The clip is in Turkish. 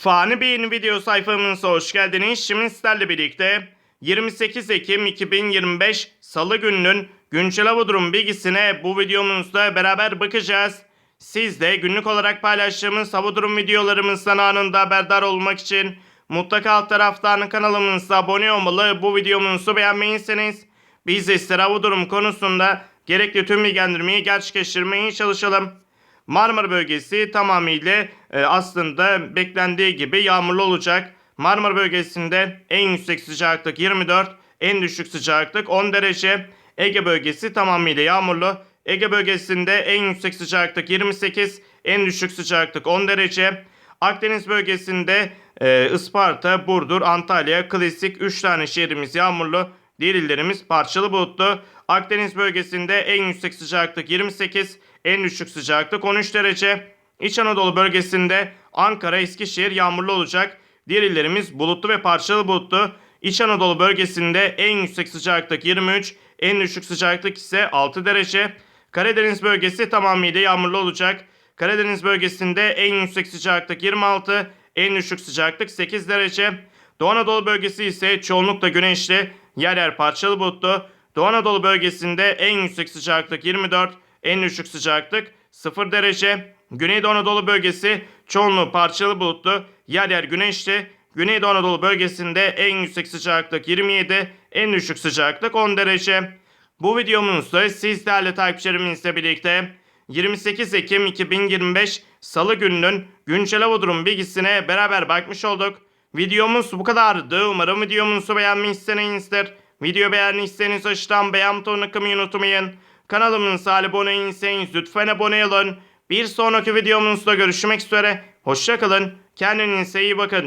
Fani Bey'in video sayfamıza hoş geldiniz. Şimdi sizlerle birlikte 28 Ekim 2025 Salı gününün güncel hava durum bilgisine bu videomuzda beraber bakacağız. Siz de günlük olarak paylaştığımız hava durum videolarımızdan anında haberdar olmak için mutlaka alt taraftan kanalımıza abone olmalı. Bu videomuzu beğenmeyirseniz biz de sizlere hava durum konusunda gerekli tüm bilgilendirmeyi gerçekleştirmeye çalışalım. Marmara bölgesi tamamıyla e, aslında beklendiği gibi yağmurlu olacak. Marmara bölgesinde en yüksek sıcaklık 24, en düşük sıcaklık 10 derece. Ege bölgesi tamamıyla yağmurlu. Ege bölgesinde en yüksek sıcaklık 28, en düşük sıcaklık 10 derece. Akdeniz bölgesinde e, Isparta, Burdur, Antalya, klasik 3 tane şehrimiz yağmurlu. Diğer illerimiz parçalı bulutlu. Akdeniz bölgesinde en yüksek sıcaklık 28, en düşük sıcaklık 13 derece. İç Anadolu bölgesinde Ankara, Eskişehir yağmurlu olacak. Diğer illerimiz bulutlu ve parçalı bulutlu. İç Anadolu bölgesinde en yüksek sıcaklık 23, en düşük sıcaklık ise 6 derece. Karadeniz bölgesi tamamıyla yağmurlu olacak. Karadeniz bölgesinde en yüksek sıcaklık 26, en düşük sıcaklık 8 derece. Doğu Anadolu bölgesi ise çoğunlukla güneşli, yer yer parçalı bulutlu. Doğu Anadolu bölgesinde en yüksek sıcaklık 24, en düşük sıcaklık 0 derece. Güneydoğu Anadolu bölgesi çoğunluğu parçalı bulutlu, yer yer güneşli. Güneydoğu Anadolu bölgesinde en yüksek sıcaklık 27, en düşük sıcaklık 10 derece. Bu videomuzda siz değerli takipçilerimizle birlikte 28 Ekim 2025 Salı gününün güncel hava durum bilgisine beraber bakmış olduk. Videomuz bu kadardı. Umarım videomuzu beğenmişsinizdir. Video beğendiyseniz aşağıdan beğen butonuna kılmayı unutmayın. Kanalımıza abone değilseniz lütfen abone olun. Bir sonraki videomuzda görüşmek üzere. Hoşçakalın. Kendinize iyi bakın.